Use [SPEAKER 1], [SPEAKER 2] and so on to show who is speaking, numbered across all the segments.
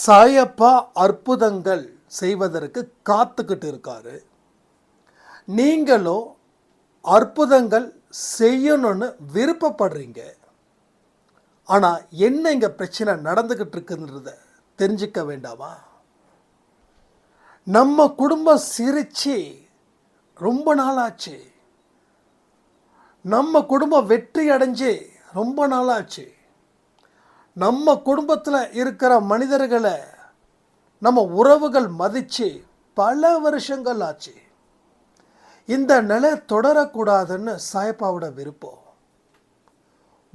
[SPEAKER 1] சாயப்பா அற்புதங்கள் செய்வதற்கு காத்துக்கிட்டு இருக்காரு. நீங்களும் அற்புதங்கள் செய்யணும்னு விருப்பப்படுறீங்க. ஆனால் என்ன இங்கே பிரச்சனை நடந்துக்கிட்டு இருக்குன்றத தெரிஞ்சுக்க வேண்டாமா? நம்ம குடும்பம் சிரிச்சு ரொம்ப நாளாச்சு. நம்ம குடும்பம் வெற்றி அடைஞ்சு ரொம்ப நாளாச்சு. நம்ம குடும்பத்தில் இருக்கிற மனிதர்களை நம்ம உறவுகள் மதித்து பல வருஷங்கள் ஆச்சு. இந்த நிலை தொடரக்கூடாதுன்னு சாயப்பாவோட விருப்பம்.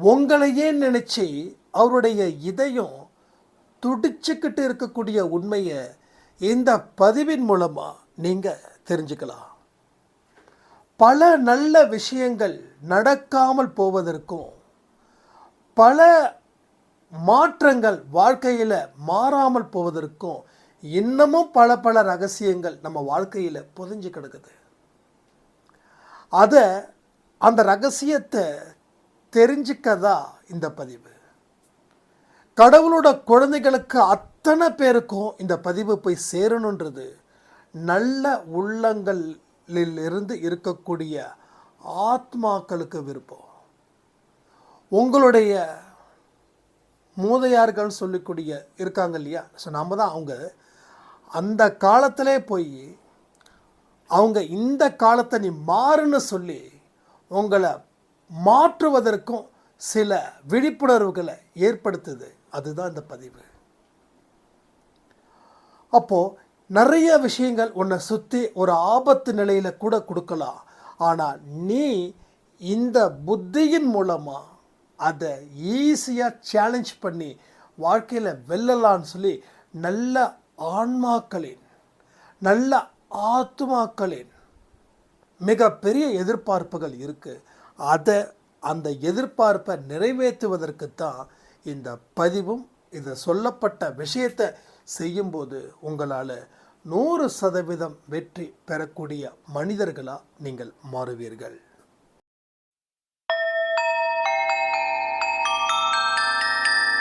[SPEAKER 1] உங்களையே நினச்சி அவருடைய இதயம் துடிச்சுக்கிட்டு இருக்கக்கூடிய உண்மையை இந்த பதிவின் மூலமாக நீங்கள் தெரிஞ்சுக்கலாம். பல நல்ல விஷயங்கள் நடக்காமல் போவதற்கும் பல மாற்றங்கள் வாழ்க்கையில் மாறாமல் போவதற்கும் இன்னமும் பல பல ரகசியங்கள் நம்ம வாழ்க்கையில் புதஞ்சு கிடக்குது. அதை அந்த ரகசியத்தை தெரிஞ்சுக்கதா இந்த பதிவு. கடவுளோட குழந்தைகளுக்கு அத்தனை பேருக்கும் இந்த பதிவு போய் சேரணுன்றது நல்ல உள்ளங்களில் இருந்து இருக்கக்கூடிய ஆத்மாக்களுக்கு விருப்பம். உங்களுடைய மூதையார்கள் சொல்லக்கூடிய இருக்காங்க இல்லையா? ஸோ நம்ம தான் அவங்க. அந்த காலத்திலே போய் அவங்க இந்த காலத்தை நீ மாறுன்னு சொல்லி உங்களை மாற்றுவதற்கும் சில விழிப்புணர்வுகளை ஏற்படுத்துது. அதுதான் இந்த பதிவு. அப்போது நிறைய விஷயங்கள் உன்னை சுற்றி ஒரு ஆபத்து நிலையில் கூட கொடுக்கலாம். ஆனால் நீ இந்த புத்தியின் மூலமாக அதை ஈஸியாக சேலஞ்ச் பண்ணி வாழ்க்கையில் வெல்லலான்னு சொல்லி நல்ல ஆன்மாக்களின் நல்ல ஆத்மாக்களின் மிகப்பெரிய எதிர்பார்ப்புகள் இருக்குது அதை அந்த எதிர்பார்ப்பை நிறைவேற்றுவதற்கு தான் இந்த பதிவும் இது சொல்லப்பட்ட விஷயத்தை செய்யும்போது உங்களால் நூறு சதவீதம் வெற்றி பெறக்கூடிய மனிதர்களாக நீங்கள் மாறுவீர்கள்.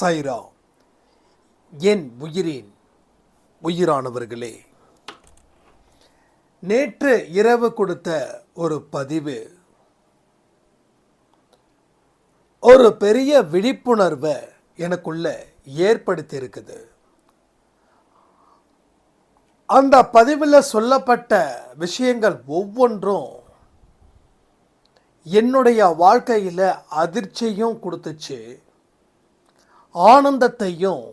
[SPEAKER 1] சைரா என் உயிரின்? உயிரானவர்களே. நேற்று இரவு கொடுத்த ஒரு பதிவு. ஒரு பெரிய விழிப்புணர்வை எனக்குள்ள ஏற்படுத்தி இருக்குது அந்த பதிவில் சொல்லப்பட்ட விஷயங்கள் ஒவ்வொன்றும் என்னுடைய வாழ்க்கையில் அதிர்ச்சியும் கொடுத்துச்சு. ஆனந்தத்தையும்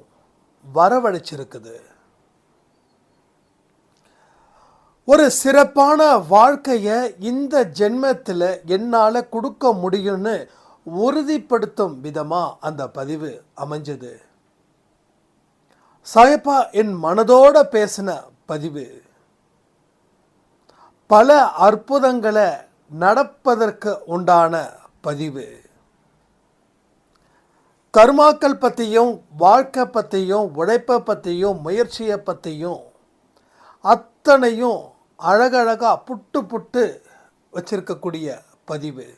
[SPEAKER 1] வரவழைச்சிருக்குது. ஒரு சிறப்பான வாழ்க்கையை இந்த ஜென்மத்தில் என்னால் கொடுக்க முடியும்னு உறுதிப்படுத்தும் விதமாக அந்த பதிவு அமைஞ்சது. சாயப்பா என் மனதோட பேசின பதிவு. பல அற்புதங்களை நடப்பதற்கு உண்டான பதிவு. கர்மாக்கள் பற்றியும் வாழ்க்கை பற்றியும் உழைப்பை பற்றியும் முயற்சியை பற்றியும் அத்தனையும் அழகழகாக புட்டு புட்டு வச்சிருக்கக்கூடிய பதிவு.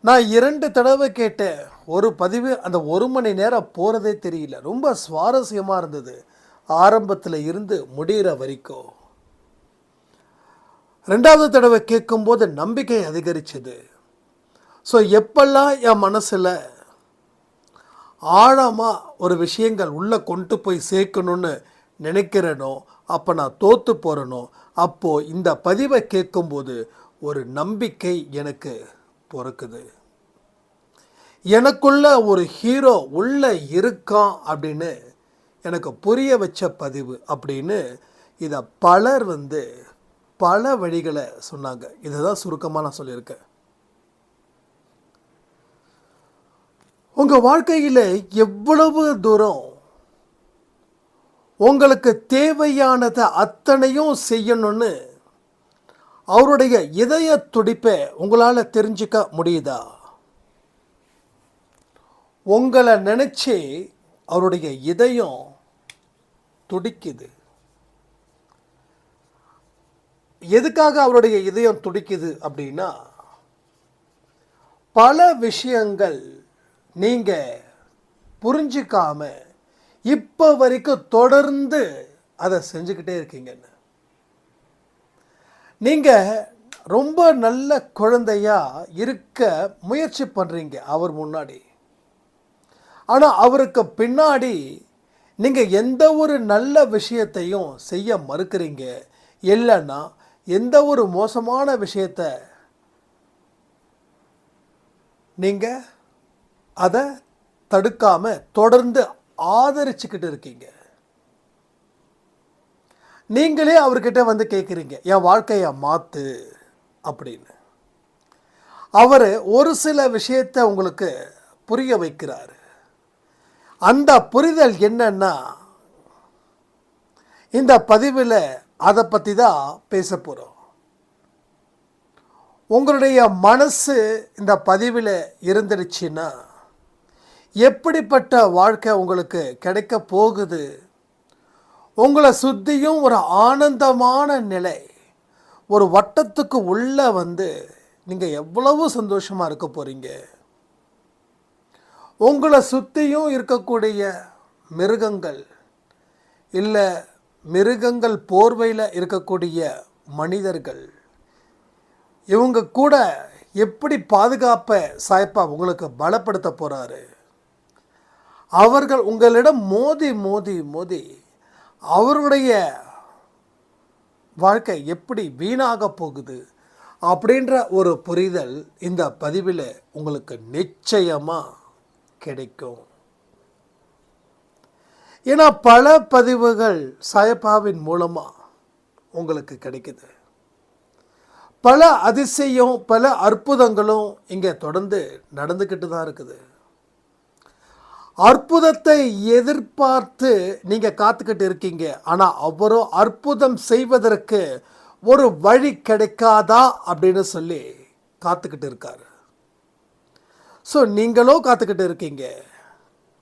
[SPEAKER 1] நான் இரண்டு தடவை கேட்டேன். ஒரு பதிவு அந்த ஒரு மணி நேரம் போகிறதே தெரியல. ரொம்ப சுவாரஸ்யமாக இருந்தது. ஆரம்பத்தில் இருந்து முடிகிற வரைக்கும். ரெண்டாவது தடவை கேட்கும்போது நம்பிக்கை அதிகரிச்சது. ஸோ எப்பெல்லாம் என் மனசில் ஆழமாக ஒரு விஷயங்கள் உள்ளே கொண்டு போய் சேர்க்கணும்னு நினைக்கிறேனோ அப்போ நான் தோற்று போகிறேனோ அப்போது இந்த பதிவை கேட்கும்போது ஒரு நம்பிக்கை எனக்கு பிறக்குது. எனக்குள்ள ஒரு ஹீரோ உள்ள இருக்கான் அப்படின்னு எனக்கு புரிய வச்ச பதிவு அப்படின்னு இதை பலர் வந்து பல வழிகளை சொன்னாங்க. இதை தான் சுருக்கமாக நான் சொல்லியிருக்கேன். உங்கள் வாழ்க்கையில் எவ்வளவு தூரம் உங்களுக்கு தேவையானதை அத்தனையும் செய்யணும்னு அவருடைய இதய துடிப்பை உங்களால் தெரிஞ்சுக்க முடியுதா? உங்களை நினச்சி அவருடைய இதயம் துடிக்குது. எதுக்காக அவருடைய இதயம் துடிக்குது அப்படின்னா பல விஷயங்கள் நீங்கள் புரிஞ்சிக்காம இப்போ வரைக்கும் தொடர்ந்து அதை செஞ்சுக்கிட்டே இருக்கீங்கன்னு. நீங்கள் ரொம்ப நல்ல குழந்தையாக இருக்க முயற்சி பண்ணுறீங்க அவர் முன்னாடி. ஆனால் அவருக்கு பின்னாடி நீங்கள் எந்த ஒரு நல்ல விஷயத்தையும் செய்ய மறுக்கிறீங்க. இல்லைன்னா எந்த ஒரு மோசமான விஷயத்தை நீங்கள் அதை தடுக்காமல் தொடர்ந்து ஆதரிச்சுக்கிட்டு இருக்கீங்க. நீங்களே அவர்கிட்ட வந்து கேட்குறீங்க என் வாழ்க்கையை மாற்று அப்படின்னு. அவர் ஒரு சில விஷயத்தை உங்களுக்கு புரிய வைக்கிறாரு. அந்த புரிதல் என்னன்னா இந்த பதிவில் அதை பற்றி தான் பேச போகிறோம் உங்களுடைய மனசு இந்த பதிவில் இருந்துடுச்சுன்னா எப்படிப்பட்ட வாழ்க்கை உங்களுக்கு கிடைக்க போகுது? உங்களை சுற்றியும் ஒரு ஆனந்தமான நிலை ஒரு வட்டத்துக்கு உள்ளே வந்து நீங்கள் எவ்வளவு சந்தோஷமாக இருக்க போகிறீங்க உங்களை சுற்றியும் இருக்கக்கூடிய மிருகங்கள் இல்லை மிருகங்கள் போர்வையில் இருக்கக்கூடிய மனிதர்கள் இவங்க கூட எப்படி பாதுகாப்பை சாய்ப்பா உங்களுக்கு பலப்படுத்த போகிறாரு அவர்கள் உங்களிடம் மோதி மோதி மோதி அவருடைய வாழ்க்கை எப்படி வீணாக போகுது அப்படின்ற ஒரு புரிதல் இந்த பதிவில் உங்களுக்கு நிச்சயமாக கிடைக்கும். ஏன்னா பல பதிவுகள் சாயப்பாவின் மூலமாக உங்களுக்கு கிடைக்குது. பல அதிசயம் பல அற்புதங்களும் இங்கே தொடர்ந்து நடந்துக்கிட்டு தான் இருக்குது. அற்புதத்தை எதிர்பார்த்து நீங்கள் காத்துக்கிட்டு இருக்கீங்க. ஆனால் அவரோ அற்புதம் செய்வதற்கு ஒரு வழி கிடைக்காதா அப்படின்னு சொல்லி காத்துக்கிட்டு இருக்கார். ஸோ நீங்களும் காத்துக்கிட்டு இருக்கீங்க.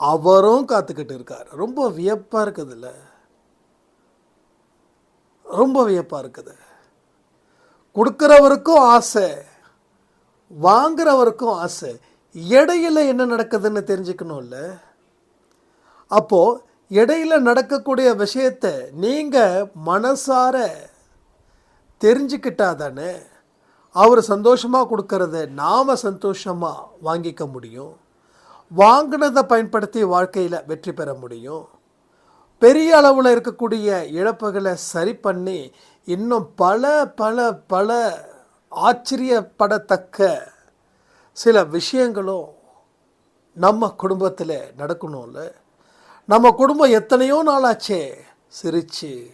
[SPEAKER 1] அவரும் காத்துக்கிட்டு இருக்கார். ரொம்ப வியப்பாக இருக்குதுல்ல. ரொம்ப வியப்பாக இருக்குது. கொடுக்குறவருக்கும் ஆசை வாங்குறவருக்கும் ஆசை. இடையில என்ன நடக்குதுன்னு தெரிஞ்சுக்கணும்ல. அப்போது இடையில நடக்கக்கூடிய விஷயத்தை நீங்கள் மனசார தெரிஞ்சுக்கிட்டா தானே அவர் சந்தோஷமாக கொடுக்கறத நாம் சந்தோஷமாக வாங்கிக்க முடியும். வாங்கினதை பயன்படுத்தி வாழ்க்கையில் வெற்றி பெற முடியும். பெரிய அளவில் இருக்கக்கூடிய இழப்புகளை சரி பண்ணி இன்னும் பல பல பல ஆச்சரியப்படத்தக்க சில விஷயங்களும் நம்ம குடும்பத்தில் நடக்கணும்ல. நம்ம குடும்பம் எத்தனையோ நாளாச்சே? சிரிச்சு.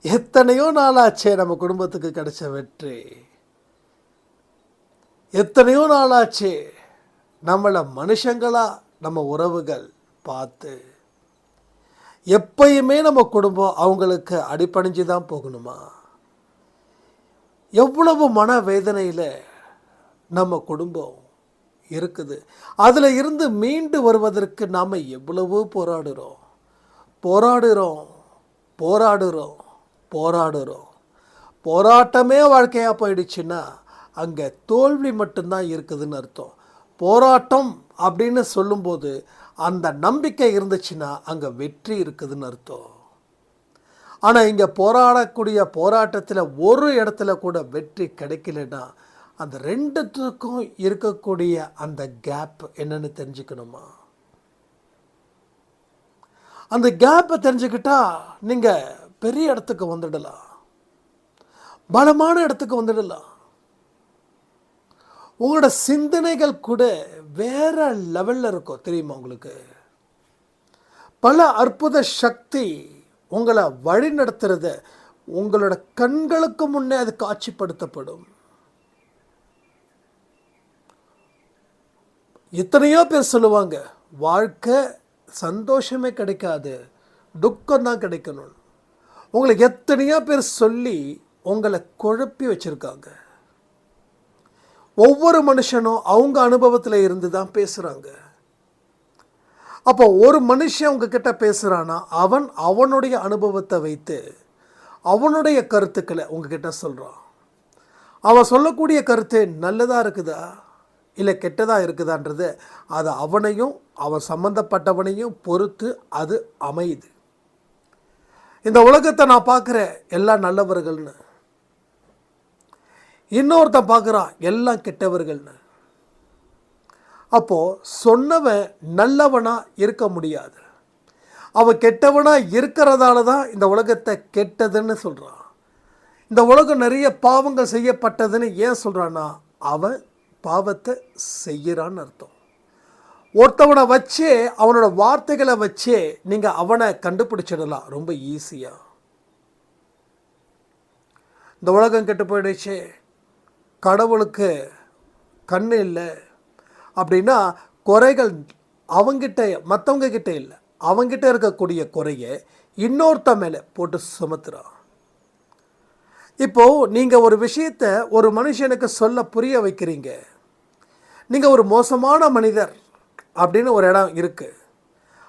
[SPEAKER 1] எத்தனையோ நாளாச்சே நம்ம குடும்பத்துக்கு கிடைச்ச வெற்றி? எத்தனையோ நாளாச்சு? நம்மளை மனுஷங்களாக நம்ம உறவுகள் பார்த்து. எப்பயுமே நம்ம குடும்பம் அவங்களுக்கு அடிப்பணிஞ்சு தான் போகணுமா? எவ்வளவு மன வேதனையில் நம்ம குடும்பம் இருக்குது. அதில் இருந்து மீண்டு வருவதற்கு நாம் எவ்வளவோ போராடுகிறோம் போராடுறோம். போராடுகிறோம் போராடுறோம். போராட்டமே வாழ்க்கையாக போயிடுச்சுன்னா அங்கே தோல்வி மட்டும்தான் இருக்குதுன்னு அர்த்தம். போராட்டம் அப்படின்னு சொல்லும்போது அந்த நம்பிக்கை இருந்துச்சுன்னா அங்கே வெற்றி இருக்குதுன்னு அர்த்தம். ஆனால் இங்கே போராடக்கூடிய போராட்டத்தில் ஒரு இடத்துல கூட வெற்றி கிடைக்கலன்னா அந்த ரெண்டுத்துக்கும் இருக்கக்கூடிய அந்த கேப் என்னன்னு தெரிஞ்சுக்கணுமா? அந்த கேப்பை தெரிஞ்சுக்கிட்டா நீங்கள் பெரிய இடத்துக்கு வந்துடலாம். பலமான இடத்துக்கு வந்துடலாம். உங்களோட சிந்தனைகள் கூட வேற லெவலில் இருக்கும். தெரியுமா உங்களுக்கு? பல அற்புத சக்தி உங்களை வழி நடத்துறது உங்களோட கண்களுக்கு முன்னே அது காட்சிப்படுத்தப்படும். எத்தனையோ பேர் சொல்லுவாங்க வாழ்க்கை சந்தோஷமே கிடைக்காது துக்கம் தான் கிடைக்கணும். உங்களை எத்தனையோ பேர் சொல்லி உங்களை குழப்பி வச்சுருக்காங்க. ஒவ்வொரு மனுஷனும் அவங்க அனுபவத்தில் இருந்து தான் பேசுகிறாங்க அப்போ ஒரு மனுஷன் உங்ககிட்ட பேசுகிறான்னா அவன் அவனுடைய அனுபவத்தை வைத்து அவனுடைய கருத்துக்களை உங்ககிட்ட சொல்கிறான் அவன் சொல்லக்கூடிய கருத்து நல்லதாக இருக்குதா? இல்லை கெட்டதாக இருக்குதான்றது அது அவனையும் அவன் சம்மந்தப்பட்டவனையும் பொறுத்து அது அமையுது. இந்த உலகத்தை நான் பார்க்குறேன் எல்லாம் நல்லவர்கள்னு. இன்னொருத்தன் பார்க்குறான் எல்லாம் கெட்டவர்கள்னு. அப்போது சொன்னவன் நல்லவனாக இருக்க முடியாது. அவன் கெட்டவனாக இருக்கிறதால தான் இந்த உலகத்தை கெட்டதுன்னு சொல்கிறான் இந்த உலகம் நிறைய பாவங்கள் செய்யப்பட்டதுன்னு ஏன் சொல்கிறான்னா அவன் பாவத்தை செய்கிறான்னு அர்த்தம். ஒருத்தவனை வச்சே அவனோட வார்த்தைகளை வச்சே நீங்கள் அவனை கண்டுபிடிச்சிடலாம். ரொம்ப ஈஸியாக இந்த உலகம் கெட்டு போயிடுச்சு. கடவுளுக்கு கண்ணு இல்லை. அப்படின்னா குறைகள் அவங்கிட்ட மற்றவங்க கிட்டே இல்லை. அவங்கிட்ட இருக்கக்கூடிய குறையை இன்னொருத்த மேலே போட்டு சுமத்துறான். இப்போது நீங்கள் ஒரு விஷயத்தை ஒரு மனுஷனுக்கு சொல்ல புரிய வைக்கிறீங்க. நீங்கள் ஒரு மோசமான மனிதர் அப்படின்னு ஒரு இடம் இருக்குது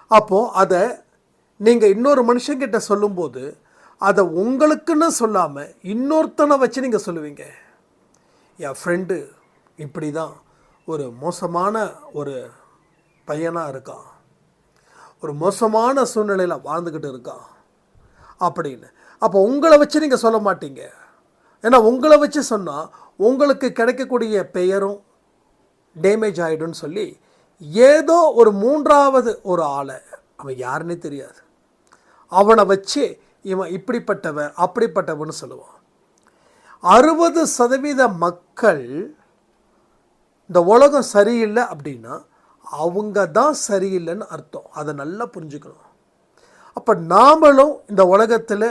[SPEAKER 1] அப்போது அதை நீங்கள் இன்னொரு மனுஷங்கிட்ட சொல்லும்போது அதை உங்களுக்குன்னு சொல்லாமல் இன்னொருத்தனை வச்சு நீங்கள் சொல்லுவீங்க. என் ஃப்ரெண்டு இப்படி தான் ஒரு மோசமான ஒரு பையனாக இருக்கான். ஒரு மோசமான சூழ்நிலையில் வாழ்ந்துக்கிட்டு இருக்கான். அப்படின்னு. அப்போ உங்களை வச்சு நீங்கள் சொல்ல மாட்டீங்க. ஏன்னா உங்களை வச்சு சொன்னால் உங்களுக்கு கிடைக்கக்கூடிய பெயரும் டேமேஜ் ஆகிடும்னு சொல்லி ஏதோ ஒரு மூன்றாவது ஒரு ஆளை அவன் யாருன்னே தெரியாது. அவனை வச்சு இவன் இப்படிப்பட்டவன் அப்படிப்பட்டவன்னு சொல்லுவான். அறுபது சதவீத மக்கள் இந்த உலகம் சரியில்லை அப்படின்னா அவங்க தான் சரியில்லைன்னு அர்த்தம். அதை நல்லா புரிஞ்சுக்கணும். அப்போ நாமளும் இந்த உலகத்தில்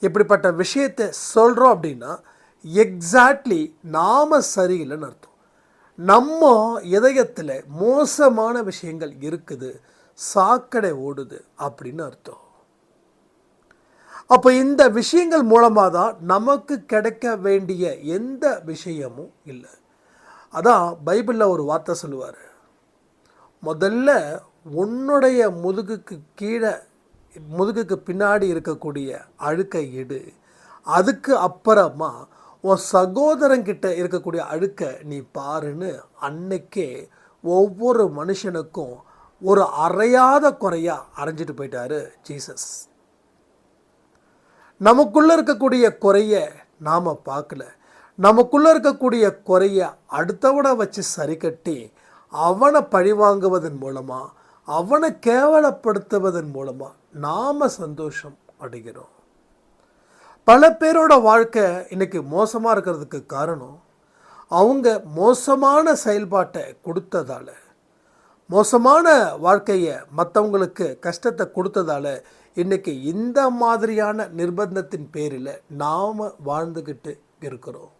[SPEAKER 1] இப்படிப்பட்ட விஷயத்தை சொல்கிறோம் அப்படின்னா எக்ஸாக்ட்லி நாம் சரியில்லைன்னு அர்த்தம். நம்ம இதயத்தில் மோசமான விஷயங்கள் இருக்குது சாக்கடை ஓடுது அப்படின்னு அர்த்தம். அப்போ இந்த விஷயங்கள் மூலமாக தான் நமக்கு கிடைக்க வேண்டிய எந்த விஷயமும் இல்லை. அதான் பைபிளில் ஒரு வார்த்தை சொல்லுவார். முதல்ல உன்னுடைய முதுகுக்கு கீழே முதுகுக்கு பின்னாடி இருக்கக்கூடிய அழுக்கை எடு. அதுக்கு அப்புறமா உன் சகோதரங்கிட்ட இருக்கக்கூடிய அழுக்கை நீ பாருன்னு அன்னைக்கே ஒவ்வொரு மனுஷனுக்கும் ஒரு அறையாத குறையா அரைஞ்சிட்டு போயிட்டாரு ஜீசஸ். நமக்குள்ளே இருக்கக்கூடிய குறைய நாம் பார்க்கல. நமக்குள்ளே இருக்கக்கூடிய குறைய அடுத்தவனை வச்சு சரி கட்டி அவனை பழிவாங்குவதன் மூலமாக அவனை கேவலப்படுத்துவதன் மூலமாக நாம் சந்தோஷம் அடைகிறோம். பல பேரோட வாழ்க்கை இன்னைக்கு மோசமாக இருக்கிறதுக்கு காரணம் அவங்க மோசமான செயல்பாட்டை கொடுத்ததால மோசமான வாழ்க்கையை மற்றவங்களுக்கு கஷ்டத்தை கொடுத்ததால இன்றைக்கி இந்த மாதிரியான நிர்பந்தத்தின் பேரில் நாம் வாழ்ந்துக்கிட்டு இருக்கிறோம்.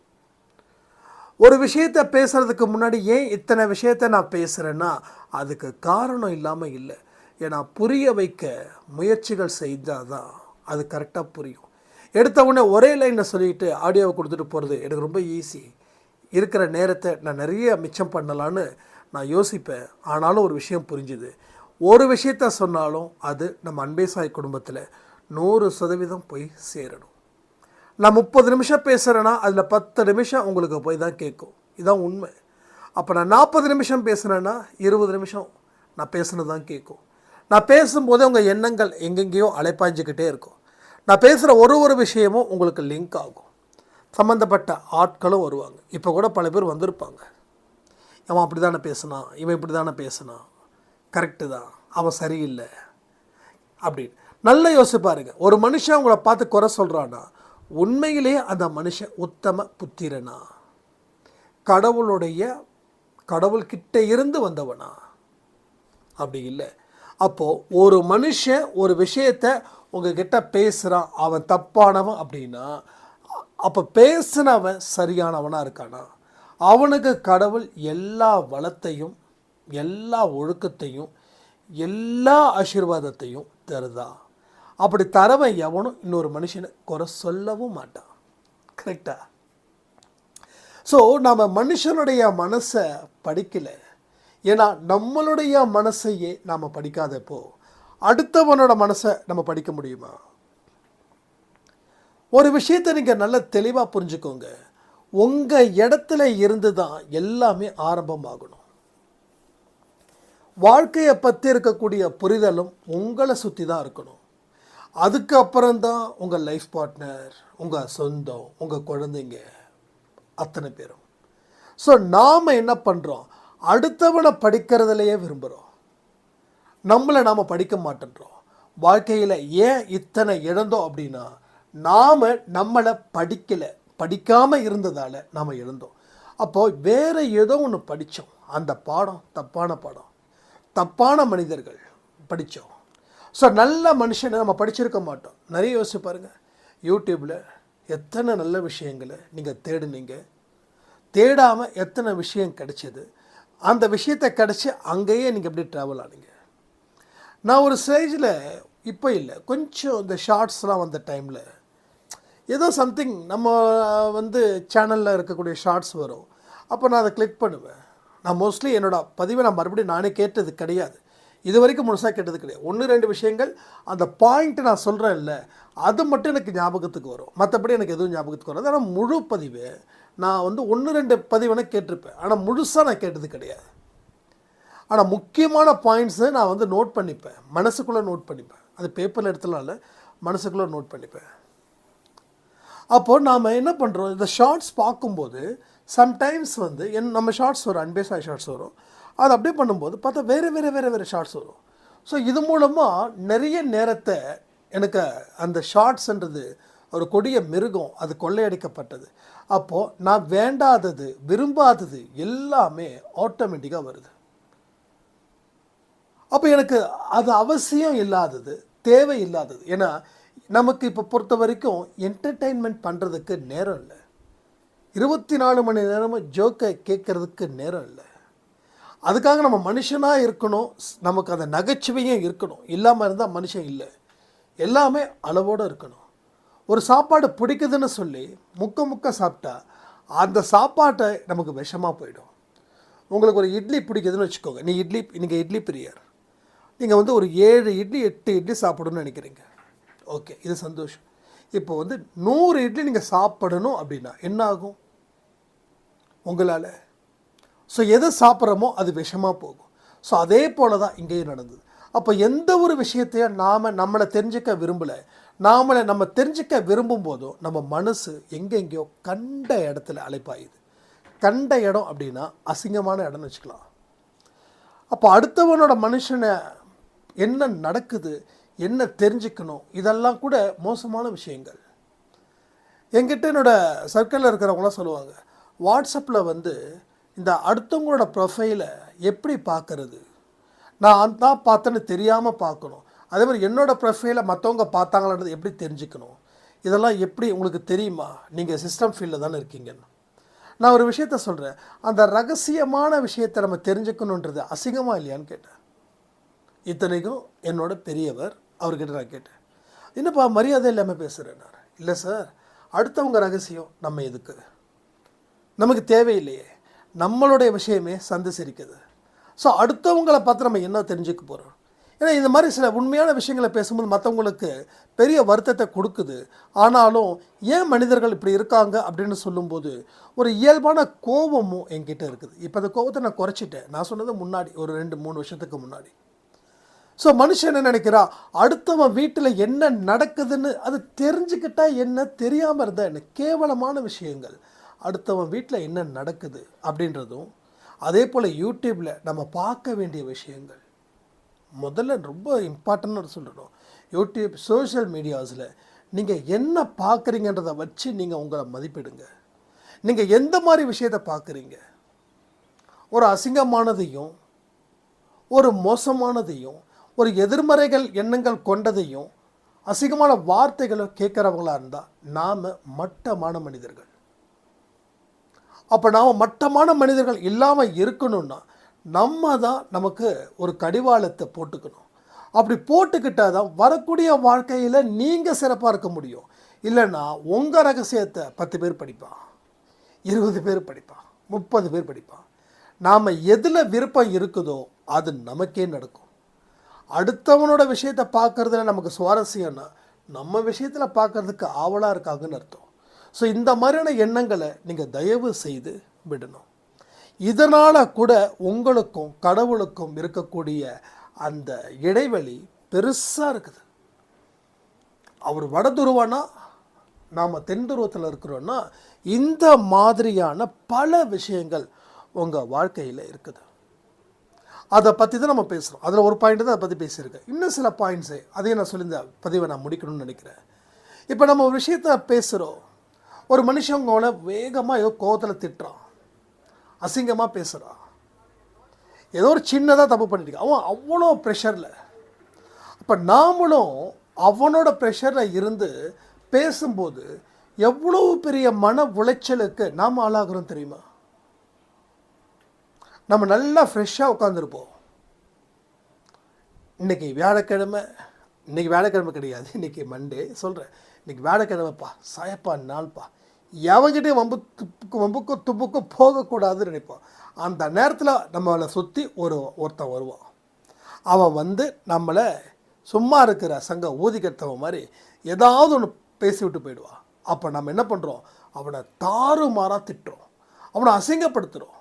[SPEAKER 1] ஒரு விஷயத்தை பேசுகிறதுக்கு முன்னாடி ஏன் இத்தனை விஷயத்த நான் பேசுகிறேன்னா அதுக்கு காரணம் இல்லாமல் இல்லை. ஏன்னா புரிய வைக்க முயற்சிகள் செய்தால் தான் அது கரெக்டாக புரியும். எடுத்த உடனே ஒரே லைனில் சொல்லிட்டு ஆடியோவை கொடுத்துட்டு போகிறது எனக்கு ரொம்ப ஈஸி இருக்கிற நேரத்தை நான் நிறைய மிச்சம் பண்ணலான்னு நான் யோசிப்பேன். ஆனாலும் ஒரு விஷயம் புரிஞ்சுது. ஒரு விஷயத்த சொன்னாலும் அது நம்ம அன்பே சாய் குடும்பத்தில் நூறு சதவீதம் போய் சேரணும். நான் முப்பது நிமிஷம் பேசுகிறேன்னா அதில் பத்து நிமிஷம் உங்களுக்கு போய் தான் கேட்கும். இதுதான் உண்மை. அப்போ நான் நாற்பது நிமிஷம் பேசுகிறேன்னா இருபது நிமிஷம் நான் பேசுனது தான் கேட்கும். நான் பேசும்போதே உங்கள் எண்ணங்கள் எங்கெங்கேயோ அலைப்பாஞ்சிக்கிட்டே இருக்கும். நான் பேசுகிற ஒரு ஒரு விஷயமும் உங்களுக்கு லிங்க் ஆகும். சம்மந்தப்பட்ட ஆட்களும் வருவாங்க. இப்போ கூட பல பேர் வந்திருப்பாங்க. அவன் அப்படி தானே பேசுனான் இவன் இப்படி தானே பேசுனான். கரெக்டு தான். அவன் சரியில்லை. அப்படின்னு. நல்லா யோசிப்பாருங்க ஒரு மனுஷன் உங்களை பார்த்து குறை சொல்கிறான்னா உண்மையிலேயே அந்த மனுஷன் உத்தம புத்திரனா? கடவுளுடைய கடவுள்கிட்ட இருந்து வந்தவனா? அப்படி இல்லை. அப்போது ஒரு மனுஷன் ஒரு விஷயத்தை உங்ககிட்ட பேசுகிறான் அவன் தப்பானவன் அப்படின்னா அப்போ பேசினவன் சரியானவனாக இருக்கானா? அவனுக்கு கடவுள் எல்லா வளத்தையும் எல்லா ஒழுக்கத்தையும் எல்லா ஆசீர்வாதத்தையும் தருதா? அப்படி தரவன் எவனும் இன்னொரு மனுஷனை குறை சொல்லவும் மாட்டான். கரெக்டா ஸோ நம்ம மனுஷனுடைய மனசை படிக்கல. ஏன்னா நம்மளுடைய மனசையே நாம் படிக்காதப்போ அடுத்தவனோட மனசை நம்ம படிக்க முடியுமா? ஒரு விஷயத்தை நீங்கள் நல்லா தெளிவாக புரிஞ்சுக்கோங்க. உங்கள் இடத்துல இருந்து தான் எல்லாமே ஆரம்பமாகணும். வாழ்க்கையை பற்றி இருக்கக்கூடிய புரிதலும் உங்களை சுற்றி தான் இருக்கணும். அதுக்கப்புறம்தான் உங்கள் லைஃப் பார்ட்னர் உங்கள் சொந்தம் உங்கள் குழந்தைங்க அத்தனை பேரும். ஸோ நாம் என்ன பண்ணுறோம் அடுத்தவனை படிக்கிறதுலையே விரும்புகிறோம் நம்மளை நாம் படிக்க மாட்டேன்றோம். வாழ்க்கையில் ஏன் இத்தனை இழந்தோம் அப்படின்னா நாம் நம்மளை படிக்கலை படிக்காமல் இருந்ததால் நாம் இழந்தோம். அப்போது வேறு ஏதோ ஒன்று படித்தோம் அந்த பாடம் தப்பான பாடம். தப்பான மனிதர்கள் படித்தோம் ஸோ நல்ல மனுஷனை நம்ம படிச்சிருக்க மாட்டோம். நிறைய யோசிச்சு பாருங்கள் யூடியூப்பில் எத்தனை நல்ல விஷயங்களை நீங்கள் தேடுனீங்க? தேடாமல் எத்தனை விஷயம் கிடச்சிது? அந்த விஷயத்தை கிடச்சி அங்கேயே நீங்கள் எப்படி ட்ராவல் ஆனீங்க? நான் ஒரு ஸ்டேஜில் இப்போ இல்லை. கொஞ்சம் இந்த ஷார்ட்ஸ்லாம் வந்த டைமில் ஏதோ சம்திங் நம்ம வந்து சேனலில் இருக்கக்கூடிய ஷார்ட்ஸ் வரும். அப்போ நான் அதை கிளிக் பண்ணுவேன். நான் மோஸ்ட்லி என்னோட பதிவை நான் மறுபடியும் நானே கேட்டது கிடையாது. இது வரைக்கும் முழுசாக கேட்டது கிடையாது. ஒன்று ரெண்டு விஷயங்கள் அந்த பாயிண்ட் நான் சொல்கிறேன் இல்லை அது மட்டும் எனக்கு ஞாபகத்துக்கு வரும். மற்றபடி எனக்கு எதுவும் ஞாபகத்துக்கு வராது. ஆனால் முழு பதிவு நான் வந்து ஒன்று ரெண்டு பதிவுனா கேட்டிருப்பேன். ஆனால் முழுசாக நான் கேட்டது கிடையாது. ஆனால் முக்கியமான பாயிண்ட்ஸை நான் வந்து நோட் பண்ணிப்பேன். மனசுக்குள்ளே நோட் பண்ணிப்பேன். அது பேப்பரில் எடுத்துலாம் இல்லை. மனசுக்குள்ளே நோட் பண்ணிப்பேன். அப்போது நாம் என்ன பண்ணுறோம் இந்த ஷார்ட்ஸ் பார்க்கும்போது சம்டைம்ஸ் வந்து என் நம்ம ஷார்ட்ஸ் வரும். அன்பேசாய் ஷார்ட்ஸ் வரும். அது அப்படியே பண்ணும்போது பார்த்தா வேறு வேறு வேறு வேறு ஷார்ட்ஸ் வரும். ஸோ இது மூலமாக நிறைய நேரத்தை எனக்கு அந்த ஷார்ட்ஸ்ன்றது ஒரு கொடிய மிருகம் அது கொள்ளையடிக்கப்பட்டது. அப்போது நான் வேண்டாதது விரும்பாதது எல்லாமே ஆட்டோமேட்டிக்காக வருது. அப்போ எனக்கு அது அவசியம் இல்லாதது தேவை இல்லாதது. ஏன்னா நமக்கு இப்போ பொறுத்த வரைக்கும் என்டர்டெயின்மெண்ட் பண்ணுறதுக்கு நேரம் இல்லை. இருபத்தி நாலு மணி நேரமும் ஜோக்கை கேட்குறதுக்கு நேரம் இல்லை. அதுக்காக நம்ம மனுஷனாக இருக்கணும். நமக்கு அந்த நகைச்சுவையும் இருக்கணும். இல்லாமல் இருந்தால் மனுஷன் இல்லை. எல்லாமே அளவோடு இருக்கணும். ஒரு சாப்பாடு பிடிக்குதுன்னு சொல்லி முக்க முக்க சாப்பிட்டா அந்த சாப்பாட்டை நமக்கு விஷமாக போயிடும். உங்களுக்கு ஒரு இட்லி பிடிக்குதுன்னு வச்சுக்கோங்க. நீ இட்லி நீங்கள் இட்லி பிரியர். நீங்கள் வந்து ஒரு ஏழு இட்லி எட்டு இட்லி சாப்பிடணும்னு நினைக்கிறீங்க. ஓகே இது சந்தோஷம். இப்போ வந்து நூறு இட்லி நீங்கள் சாப்பிடணும் அப்படின்னா என்ன ஆகும் உங்களால் ஸோ எதை சாப்பிட்றோமோ அது விஷமாக போகும். ஸோ அதே போல தான் இங்கேயும் நடந்தது. அப்போ எந்த ஒரு விஷயத்தையும் நாம் நம்மளை தெரிஞ்சுக்க விரும்பலை. நாமளை நம்ம தெரிஞ்சுக்க விரும்பும் போதும் நம்ம மனசு எங்கெங்கேயோ கண்ட இடத்துல அழைப்பாயுது கண்ட இடம் அப்படின்னா அசிங்கமான இடம்னு வச்சுக்கலாம். அப்போ அடுத்தவனோட மனுஷனை என்ன நடக்குது என்ன தெரிஞ்சுக்கணும் இதெல்லாம் கூட மோசமான விஷயங்கள். என்கிட்ட என்னோடய சர்க்கிளில் இருக்கிறவங்களாம் சொல்லுவாங்க. வாட்ஸ்அப்பில் வந்து இந்த அடுத்தவங்களோட ப்ரொஃபைலை எப்படி பார்க்கறது? நான் தான் பார்த்தேன்னு தெரியாமல் பார்க்கணும். அதே மாதிரி என்னோடய ப்ரொஃபைலை மற்றவங்க பார்த்தாங்களான்றது எப்படி தெரிஞ்சுக்கணும்? இதெல்லாம் எப்படி உங்களுக்கு தெரியுமா? நீங்கள் சிஸ்டம் ஃபீல்டில் தானே இருக்கீங்கன்னு. நான் ஒரு விஷயத்த சொல்கிறேன் அந்த ரகசியமான விஷயத்தை நம்ம தெரிஞ்சுக்கணுன்றது அசிங்கமாக இல்லையான்னு கேட்டேன். இத்தனைக்கும் என்னோட பெரியவர் அவர்கிட்ட நான் கேட்டேன். என்னப்பா மரியாதை இல்லாமல் பேசுகிறேன் இல்லை சார் அடுத்தவங்க ரகசியம் நம்ம எதுக்கு? நமக்கு தேவையில்லையே. நம்மளுடைய விஷயமே சந்து சிரிக்குது ஸோ அடுத்தவங்களை பார்த்து நம்ம என்ன தெரிஞ்சுக்க போகிறோம் ஏன்னா இந்த மாதிரி சில உண்மையான விஷயங்களை பேசும்போது மற்றவங்களுக்கு பெரிய வருத்தத்தை கொடுக்குது. ஆனாலும் ஏன் மனிதர்கள் இப்படி இருக்காங்க அப்படின்னு சொல்லும்போது ஒரு இயல்பான கோபமும் என்கிட்ட இருக்குது. இப்போ அந்த கோபத்தை நான் குறைச்சிட்டேன். நான் சொன்னது முன்னாடி ஒரு ரெண்டு மூணு வருஷத்துக்கு முன்னாடி. ஸோ மனுஷன் என்ன நினைக்கிறா? அடுத்தவன் வீட்டில் என்ன நடக்குதுன்னு அது தெரிஞ்சுக்கிட்டா என்ன தெரியாமல் இருந்தால் என்ன? கேவலமான விஷயங்கள். அடுத்தவன் வீட்டில் என்ன நடக்குது அப்படின்றதும் அதே போல் யூடியூப்பில் நம்ம பார்க்க வேண்டிய விஷயங்கள். முதல்ல ரொம்ப இம்பார்ட்டன்ட்னு சொல்லணும். யூடியூப் சோஷியல் மீடியாஸில் நீங்கள் என்ன பார்க்குறீங்கன்றதை வச்சு நீங்கள் உங்களை மதிப்பிடுங்க. நீங்கள் எந்த மாதிரி விஷயத்தை பார்க்குறீங்க? ஒரு அசிங்கமானதையும் ஒரு மோசமானதையும் ஒரு எதிர்மறைகள் எண்ணங்கள் கொண்டதையும் அசிங்கமான வார்த்தைகளை கேட்குறவங்களா இருந்தால் நாம் மட்டமான மனிதர்கள். அப்போ நாம் மட்டமான மனிதர்கள் இல்லாமல் இருக்கணும்னா நம்ம தான் நமக்கு ஒரு கடிவாளத்தை போட்டுக்கணும். அப்படி போட்டுக்கிட்டால் தான் வரக்கூடிய வாழ்க்கையில் நீங்கள் சிறப்பாக இருக்க முடியும். இல்லைன்னா உங்கள் ரகசியத்தை பத்து பேர் படிப்பான் இருபது பேர் படிப்பான் முப்பது பேர் படிப்பான். நாம் எதில் விருப்பம் இருக்குதோ அது நமக்கே நடக்கும். அடுத்தவனோட விஷயத்தை பார்க்குறதுல நமக்கு சுவாரஸ்யம்னா நம்ம விஷயத்தில் பார்க்கறதுக்கு ஆவலாக இருக்காங்கன்னு அர்த்தம். ஸோ இந்த மாதிரியான எண்ணங்களை நீங்கள் தயவு செய்து விடணும். இதனால் கூட உங்களுக்கும் கடவுளுக்கும் இருக்கக்கூடிய அந்த இடைவெளி பெருசாக இருக்குது. அவர் வட துருவனா நாம் தென் துருவத்தில் இருக்கிறோன்னா இந்த மாதிரியான பல விஷயங்கள் உங்கள் வாழ்க்கையில் இருக்குது. அதை பற்றி தான் நம்ம பேசுகிறோம் அதில் ஒரு பாயிண்ட் தான் அதை பற்றி பேசியிருக்கேன். இன்னும் சில பாயிண்ட்ஸு அதையும் நான் சொல்லி இந்த பதிவை நான் முடிக்கணும்னு நினைக்கிறேன். இப்போ நம்ம ஒரு விஷயத்த பேசுகிறோம் ஒரு மனுஷன் வேகமாக ஏதோ கோவத்தில் திட்டுறான். அசிங்கமாக பேசுகிறான் ஏதோ ஒரு சின்னதாக தப்பு பண்ணிட்டு அவன் அவ்வளோ ப்ரெஷரில் அப்போ நாமளும் அவனோட ப்ரெஷரில் இருந்து பேசும்போது எவ்வளவு பெரிய மன உளைச்சலுக்கு நாம் ஆளாகிறோம் தெரியுமா? நம்ம நல்லா ஃப்ரெஷ்ஷாக உட்காந்துருப்போம் இன்னைக்கு வியாழக்கிழமை இன்றைக்கி வியாழக்கிழமை கிடையாது. இன்னைக்கு மண்டே சொல்கிறேன் இன்னைக்கு வியாழக்கிழமைப்பா சாயப்பா நாள்ப்பா. எவங்கிட்டையும் வம்பு துப்புக்கு வம்புக்கும் துப்புக்கும் போகக்கூடாதுன்னு நினைப்போம். அந்த நேரத்தில் நம்மளை சுற்றி ஒரு ஒருத்தன் வருவான். அவன் வந்து நம்மளை சும்மா இருக்கிற சங்க ஊதிக்கத்தவன் மாதிரி ஏதாவது ஒன்று பேசி விட்டு போயிடுவான். அப்போ நம்ம என்ன பண்ணுறோம் அவனை தாறுமாறாக திட்டுறோம். அவனை அசிங்கப்படுத்துகிறோம்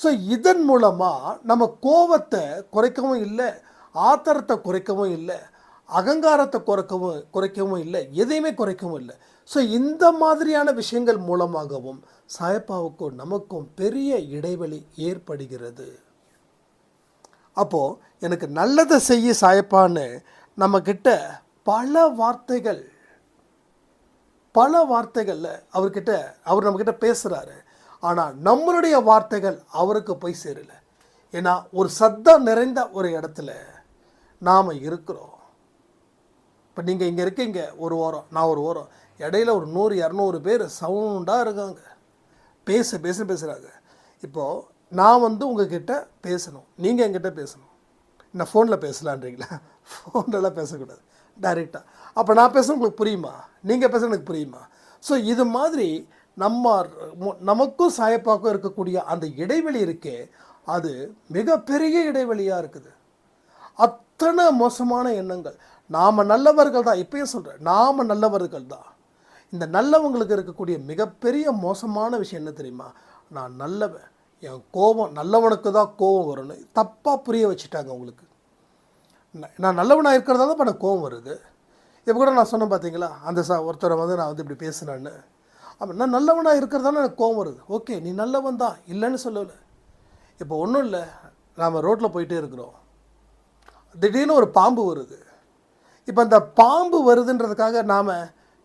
[SPEAKER 1] ஸோ இதன் மூலமாக நம்ம கோபத்தை குறைக்கவும் இல்லை ஆத்திரத்தை குறைக்கவும் இல்லை அகங்காரத்தை குறைக்கவும் குறைக்கவும் இல்லை எதையுமே குறைக்கவும் இல்லை. ஸோ இந்த மாதிரியான விஷயங்கள் மூலமாகவும் சாயப்பாவுக்கும் நமக்கும் பெரிய இடைவெளி ஏற்படுகிறது. அப்போது எனக்கு நல்லதை செய்ய சாயப்பான்னு நம்மக்கிட்ட பல வார்த்தைகள் பல வார்த்தைகளில் அவர்கிட்ட அவர் நம்மக்கிட்ட பேசுகிறாரு ஆனால் நம்மளுடைய வார்த்தைகள் அவருக்கு போய் சேரலை. ஏன்னா ஒரு சத்தம் நிறைந்த ஒரு இடத்துல நாம் இருக்கிறோம். இப்போ நீங்கள் இங்கே இருக்கீங்க ஒரு ஓரம் நான் ஒரு ஓரம். இடையில ஒரு நூறு இரநூறு பேர் சவுண்டாக இருக்காங்க. பேச பேச பேசுகிறாங்க இப்போது நான் வந்து உங்ககிட்ட பேசணும். நீங்கள் என்கிட்ட பேசணும். நான் ஃபோனில் பேசலான்றீங்களா? ஃபோன்லலாம் பேசக்கூடாது. டைரெக்டாக அப்போ நான் பேச உங்களுக்கு புரியுமா? நீங்கள் பேச எனக்கு புரியுமா? ஸோ இது மாதிரி நம்ம நமக்கும் சாயப்பாக்கும் இருக்கக்கூடிய அந்த இடைவெளி இருக்கே அது மிகப்பெரிய இடைவெளியாக இருக்குது. அத்தனை மோசமான எண்ணங்கள். நாம் நல்லவர்கள் தான். இப்பயும் சொல்கிறேன் நாம் நல்லவர்கள் தான். இந்த நல்லவங்களுக்கு இருக்கக்கூடிய மிகப்பெரிய மோசமான விஷயம் என்ன தெரியுமா? நான் நல்லவன். என் கோபம் நல்லவனுக்கு தான் கோபம் வரும்னு தப்பாக புரிய வச்சுட்டாங்க உங்களுக்கு. நான் நல்லவனாக இருக்கிறதா தான் இப்போ எனக்கு கோபம் வருது. இப்போ கூட நான் சொன்னேன் பார்த்தீங்களா அந்த சா ஒருத்தரை வந்து நான் வந்து இப்படி பேசுனேன்னு. அப்போ நான் நல்லவனாக இருக்கிறதால எனக்கு கோபம் வருது. ஓகே நீ நல்லவன் தான். இல்லைன்னு சொல்லலை. இப்போ ஒன்றும் இல்லை. நாம் ரோட்டில் போயிட்டே இருக்கிறோம். திடீர்னு ஒரு பாம்பு வருது. இப்போ அந்த பாம்பு வருதுன்றதுக்காக நாம்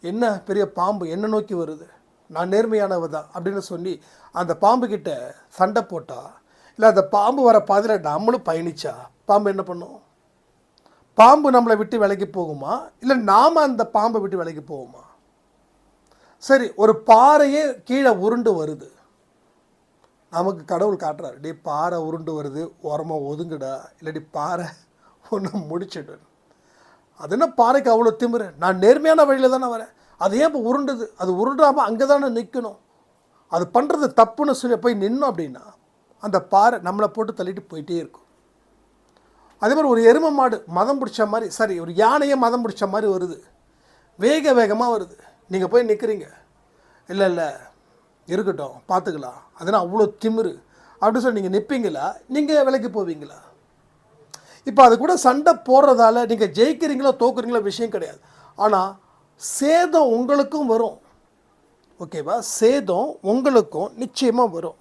[SPEAKER 1] என்ன பெரிய பாம்பு என்ன நோக்கி வருது? நான் நேர்மையானவர் தான் அப்படின்னு சொல்லி அந்த பாம்பு கிட்ட சண்டை போட்டா இல்லை அந்த பாம்பு வர பாதையில் நம்மளும் பயணிச்சா பாம்பு என்ன பண்ணும்? பாம்பு நம்மளை விட்டு விலகி போகுமா? இல்லை நாம் அந்த பாம்பை விட்டு விலகி போகுமா? சரி ஒரு பாறையே கீழே உருண்டு வருது. நமக்கு கடவுள் காட்டுறாரு டே பாறை உருண்டு வருது உரமாக ஒதுங்குடா இல்லாட்டி பாறை ஒன்று முடிச்சிடு. அது என்ன பாறைக்கு அவ்வளோ திமிரு? நான் நேர்மையான வழியில் தானே வரேன். அது ஏன் இப்போ உருண்டுது? அது உருண்டாமல் அங்கே தானே நிற்கணும் அது பண்ணுறது தப்புன்னு சொல்லி போய் நின்னோம் அப்படின்னா அந்த பாறை நம்மளை போட்டு தள்ளிட்டு போயிட்டே இருக்கும். அதே மாதிரி ஒரு எருமை மாடு மதம் பிடிச்ச மாதிரி சரி ஒரு யானையே மதம் பிடிச்ச மாதிரி வருது. வேக வேகமாக வருது. நீங்கள் போய் நிற்கிறீங்க இல்லை இல்லை இருக்கட்டும் பார்த்துக்கலாம் அதனால் அவ்வளோ திமிரு? அப்படின்னு சொல்லி நீங்கள் நிற்பீங்களா நீங்கள் விலைக்கு போவீங்களா? இப்போ அது கூட சண்டை போடுறதால நீங்கள் ஜெயிக்கிறீங்களோ தோக்குறீங்களோ விஷயம் கிடையாது. ஆனால் சேதம் உங்களுக்கும் வரும். ஓகேவா சேதம் உங்களுக்கும் நிச்சயமாக வரும்.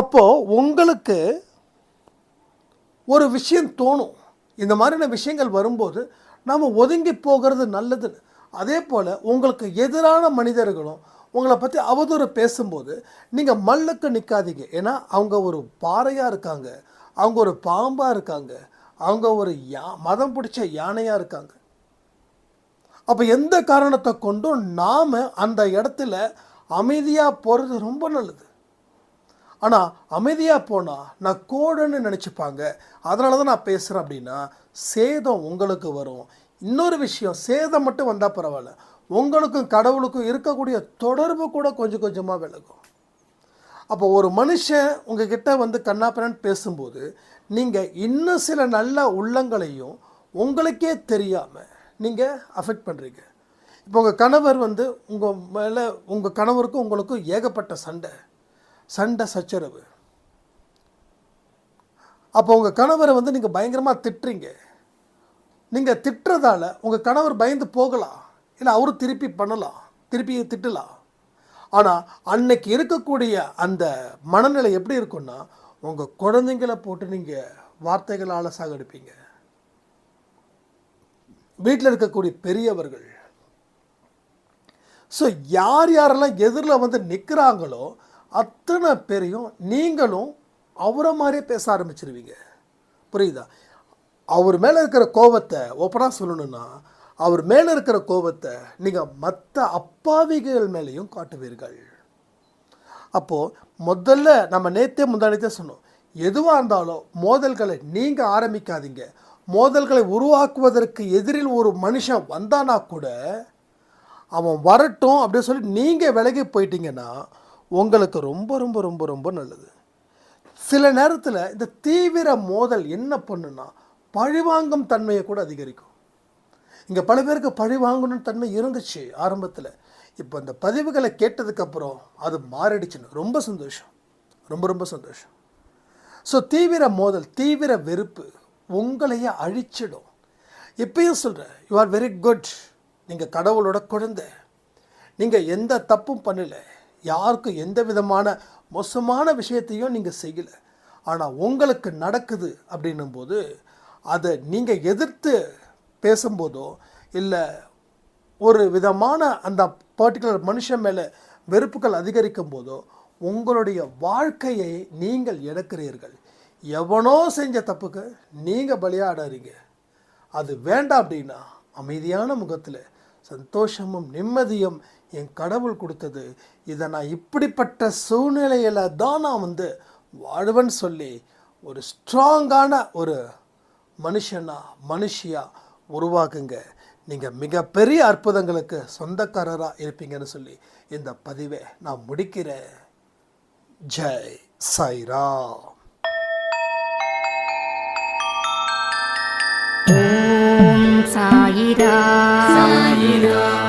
[SPEAKER 1] அப்போது உங்களுக்கு ஒரு விஷயம் தோணும். இந்த மாதிரியான விஷயங்கள் வரும்போது நாம் ஒதுங்கி போகிறது நல்லதுன்னு. அதே போல் உங்களுக்கு எதிரான மனிதர்களும் உங்களை பற்றி அவதூறு பேசும்போது நீங்கள் மல்லுக்கு நிற்காதீங்க ஏன்னா அவங்க ஒரு பாறையாக இருக்காங்க. அவங்க ஒரு பாம்பாக இருக்காங்க. அவங்க ஒரு யா மதம் பிடிச்ச யானையாக இருக்காங்க. அப்போ எந்த காரணத்தை கொண்டும் நாம் அந்த இடத்துல அமைதியாக போகிறது ரொம்ப நல்லது. ஆனால் அமைதியாக போனால் நான் கோடுன்னு நினச்சிப்பாங்க. அதனால தான் நான் பேசுகிறேன் அப்படின்னா சேதம் உங்களுக்கு வரும். இன்னொரு விஷயம் சேதம் மட்டும் வந்தால் பரவாயில்ல. உங்களுக்கும் கடவுளுக்கும் இருக்கக்கூடிய தொடர்பு கூட கொஞ்சம் கொஞ்சமாக விலகும். அப்போ ஒரு மனுஷன் உங்ககிட்ட வந்து கண்ணாப்பண்ணு பேசும்போது நீங்கள் இன்னும் சில நல்ல உள்ளங்களையும் உங்களுக்கே தெரியாமல் நீங்கள் அஃபெக்ட் பண்ணுறீங்க இப்போ உங்கள் கணவர் வந்து உங்கள் மேலே உங்கள் கணவருக்கும் உங்களுக்கும் ஏகப்பட்ட சண்டை. சண்டை சச்சரவு. அப்போ உங்கள் கணவரை வந்து நீங்கள் பயங்கரமாக திட்டுறீங்க. நீங்கள் திட்டுறதால உங்கள் கணவர் பயந்து போகலாம். இல்லை அவரும் திருப்பி பண்ணலாம். திருப்பி திட்டலாம். ஆனால் அன்னைக்கு இருக்கக்கூடிய அந்த மனநிலை எப்படி இருக்கும்னா உங்கள் குழந்தைங்கள போட்டு நீங்கள் வார்த்தைகளால் சாகடிப்பீங்க வீட்டில் இருக்கக்கூடிய பெரியவர்கள். ஸோ யார் யாரெல்லாம் எதிரில் வந்து நிற்கிறாங்களோ அத்தனை பேரையும் நீங்களும் அவரை மாதிரியே பேச ஆரம்பிச்சிருவீங்க. புரியுதா? அவர் மேலே இருக்கிற கோபத்தை ஓப்பனாக சொல்லணுன்னா அவர் மேலே இருக்கிற கோபத்தை நீங்கள் மற்ற அப்பாவிகள் மேலேயும் காட்டுவீர்கள். அப்போது முதல்ல நம்ம நேத்தே முந்தானத்தே சொன்னோம். எதுவாக இருந்தாலும் மோதல்களை நீங்கள் ஆரம்பிக்காதீங்க. மோதல்களை உருவாக்குவதற்கு எதிரில் ஒரு மனுஷன் வந்தானா கூட அவன் வரட்டும் அப்படின்னு சொல்லி நீங்கள் விலகி போயிட்டீங்கன்னா உங்களுக்கு ரொம்ப ரொம்ப ரொம்ப ரொம்ப நல்லது. சில நேரத்தில் இந்த தீவிர மோதல் என்ன பண்ணுன்னா பழிவாங்கும் தன்மையை கூட அதிகரிக்கும். இங்கே பல பேருக்கு பழி வாங்கணும்னு தன்மை இருந்துச்சு ஆரம்பத்தில். இப்போ இந்த பதிவுகளை கேட்டதுக்கப்புறம் அது மாறிடுச்சுன்னு ரொம்ப சந்தோஷம். ரொம்ப ரொம்ப சந்தோஷம். ஸோ தீவிர மோதல் தீவிர வெறுப்பு உங்களையே அழிச்சிடும். இப்பயும் சொல்கிறேன் யூ ஆர் வெரி குட் நீங்கள் கடவுளோட குழந்தை. நீங்கள் எந்த தப்பும் பண்ணல. யாருக்கும் எந்த விதமான மோசமான விஷயத்தையும் நீங்கள் செய்யலை. ஆனால் உங்களுக்கு நடக்குது அப்படின்னும் போது அதை நீங்கள் எதிர்த்து பேசும்போதோ இல்லை ஒரு விதமான அந்த பர்டிகுலர் மனுஷன் மேலே வெறுப்புகள் அதிகரிக்கும் போதோ உங்களுடைய வாழ்க்கையை நீங்கள் இழக்கிறீர்கள் எவனோ செஞ்ச தப்புக்கு நீங்கள் பலியாடுறீங்க அது வேண்டாம் அப்படின்னா அமைதியான முகத்தில் சந்தோஷமும் நிம்மதியும் என் கடவுள் கொடுத்தது. இதை நான் இப்படிப்பட்ட சூழ்நிலையில் தான் நான் வந்து வாழ்வேன்னு சொல்லி ஒரு ஸ்ட்ராங்கான ஒரு மனுஷனா மனுஷியாக உருவாக்குங்க. நீங்கள் மிகப்பெரிய அற்புதங்களுக்கு சொந்தக்காரராக இருப்பீங்கன்னு சொல்லி இந்த பதிவை நான் முடிக்கிறேன். ஜெய் சாய்ராம்.
[SPEAKER 2] ஓம் சாயிரா
[SPEAKER 3] சாயிரா